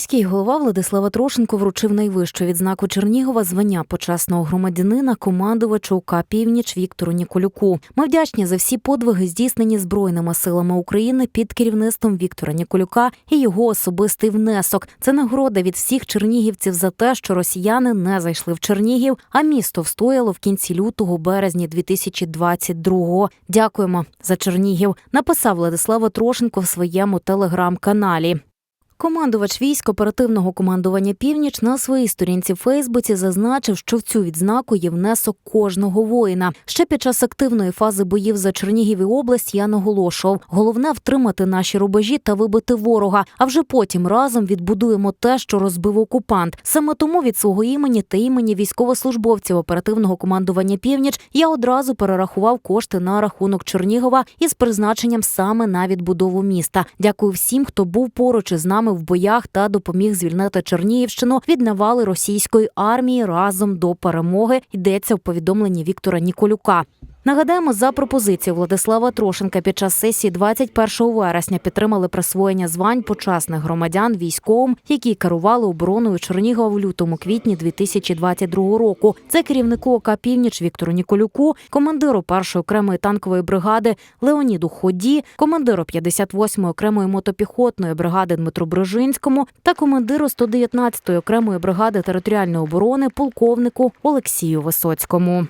Міський голова Владислава Трошенко вручив найвищу відзнаку Чернігова звання почесного громадянина командувачу УК Північ Віктору Ніколюку. Ми вдячні за всі подвиги, здійснені збройними силами України під керівництвом Віктора Ніколюка і його особистий внесок. Це нагорода від всіх чернігівців за те, що росіяни не зайшли в Чернігів, а місто встояло в кінці лютого березні 2022-го. Дякуємо за Чернігів. Написав Владислава Трошенко в своєму телеграм-каналі. Командувач військ оперативного командування Північ на своїй сторінці в Фейсбуці зазначив, що в цю відзнаку є внесок кожного воїна. Ще під час активної фази боїв за Чернігів і область я наголошував: головне втримати наші рубежі та вибити ворога. А вже потім разом відбудуємо те, що розбив окупант. Саме тому від свого імені та імені військовослужбовців оперативного командування Північ я одразу перерахував кошти на рахунок Чернігова із призначенням саме на відбудову міста. Дякую всім, хто був поруч із нами в боях та допоміг звільнити Чернігівщину від навали російської армії разом до перемоги. Йдеться в повідомленні Віктора Ніколюка. Нагадаємо, за пропозицією Владислава Трошенка під час сесії 21 вересня підтримали присвоєння звань почесних громадян військовим, які керували обороною Чернігова в лютому квітні 2022 року. Це керівнику ОК Північ Віктору Ніколюку, командиру першої окремої танкової бригади Леоніду Ході, командиру 58-ї окремої мотопіхотної бригади Дмитру Брижинському та командиру 119-ї окремої бригади територіальної оборони полковнику Олексію Висоцькому.